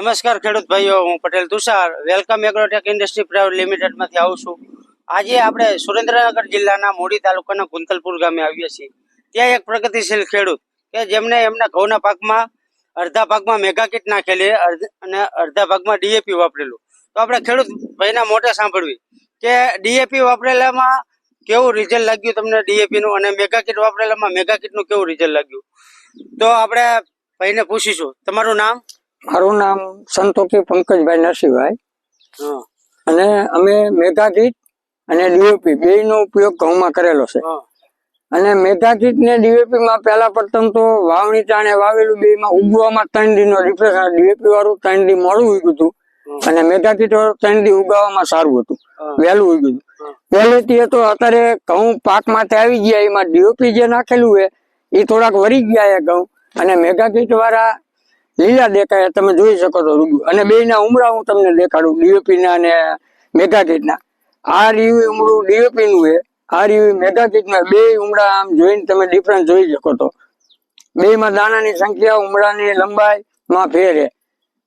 નમસ્કાર ખેડૂત ભાઈઓ, હું Patel Tushar. Welcome Agrotech industry private લિમિટેડમાંથી આવું છું. આજે આપણે સુરેન્દ્રનગર જિલ્લાના મોડી તાલુકાના કુંતલપુર ગામે આવીએ છીએ. ત્યાં એક પ્રગતિશીલ ખેડૂત કે જેમને એમના ઘઉંના પાકમાં, અડધા ભાગમાં મેગા કીટ નાખેલી અને અડધા ભાગમાં ડીએપી વાપરેલું. તો આપણે ખેડૂત ભાઈના મોઢે સાંભળવી કે ડીએપી વાપરેલામાં કેવું રિઝલ્ટ લાગ્યું તમને ડીએપી નું અને મેગા કીટ વાપરેલામાં મેગા કીટનું કેવું રિઝલ્ટ લાગ્યું? તો આપણે ભાઈને પૂછીશું. તમારું નામ? મારું નામ સંતોકી પંકજભાઈ નરસિંહભાઈ. અને અમે મેઘાગીત કીટ અને ડીઓપી બે નો ઉપયોગ ઘઉંમાં કરેલો છે. અને કીટ ને ડીઓપી માં પહેલા પ્રથમ તો વાવણી ટાણે વાવેલું બે માં ઉગવામાં ત્રણ દી નો ડિફરન્સ ડીઓપી વાળું ત્રણ દી મોડું ઉગ્યું હતું. અને મેગા કીટ વાળું ત્રણ દી ઉગાવવામાં સારું હતું. વહેલું ઉગ્યું હતું. પહેલેથી તો અત્યારે ઘઉં પાક માટે આવી ગયા એમાં ડીઓપી જે નાખેલું છે એ થોડાક વરી ગયા એ ઘઉં. અને મેઘાગીટ કીટ વાળા લીલા દેખાય તમે જોઈ શકો છો રૂબરૂ. અને બે ના ઉમરા હું તમને દેખાડું ડીઓપી ના અને મેગાકીટ ના આ રીવ્યુ ઉમરું ડીઓપી નું એ આ રીવ્યુ મેગાકીટ ના બે ઉમરા આમ જોઈને તમે ડિફરન્સ જોઈ શકો છો. બે માં દાણાની સંખ્યા, ઉમરાની લંબાઈ માં ફેરે છે.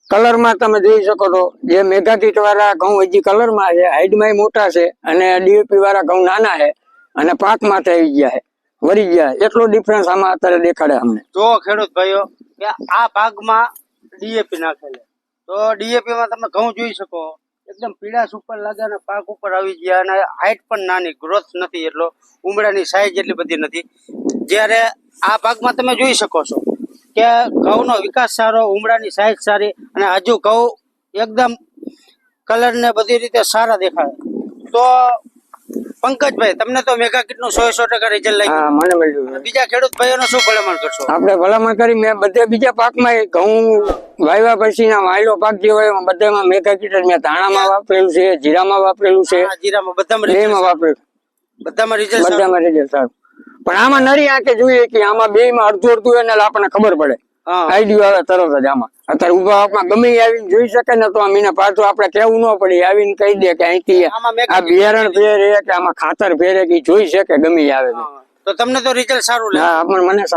કલરમાં તમે જોઈ શકો છો, જે મેગાકીટ વાળા ઘઉં હજી કલરમાં છે હાઈટમાં મોટા છે અને ડીઓપી વાળા ઘઉં નાના છે અને પાક માટે આવી ગયા છે વરી ગયા એટલો ડિફરન્સ આમાં અત્યારે દેખાડે અમને. જો ખેડૂત ભાઈઓ કે આ ભાગમાં ડીએપી નાખેલા. તો ડીએપી માં તમે ઘઉં જોઈ શકો. એકદમ પીળાશ ઉપર લાગે અને પાક ઉપર આવી ગયા અને હાઈટ પણ નાની ગ્રોથ નથી એટલો. ઉમરાની સાઈઝ એટલી બધી નથી. જ્યારે આ ભાગમાં તમે જોઈ શકો છો કે ઘઉંનો વિકાસ સારો ઉમરાની સાઈઝ સારી અને હજુ ઘઉં એકદમ કલર ને બધી રીતે સારા દેખાય. તો પંકજભાઈ તમને તો મેગા કીટનું સો સો ટકા રિઝલ્ટ લાગ્યું. હા મને મળ્યું. બીજા ખેડૂત ભાઈઓનો શું ભલામણ કરશો? આપણે ભલામણ કરી મેં બધે બીજા પાકમાં ઘઉં વાવ્યા પછી ના વાયલો પાક જે હોય બધામાં મેગા કીટ મેં ધાણામાં વાપરેલું છે જીરામાં વાપરેલું છે. જીરામાં બધામાં બે માં સારું. વાપરેલું. બધામાં રિઝલ્ટ. બધામાં રિઝલ્ટ સારું. પણ આમાં નરી આંખે જોઈએ કે આમાં બે માં અડધું અડધું એને આપણને ખબર પડે. આઈડિયો આવે તરત જ આમાં. અત્યારે ઊભા ગમે આવીને જોઈ શકે ને તો આમ એને પાછું આપડે કેવું ન પડે આવીને કહી દે કે અહીંથી આ બિયારણ ફેરે કે આમાં ખાતર ફેરે કે જોઈ શકે ગમે આવે તો. તમને તો રિઝલ્ટ સારું લાગે. હા પણ મને સારું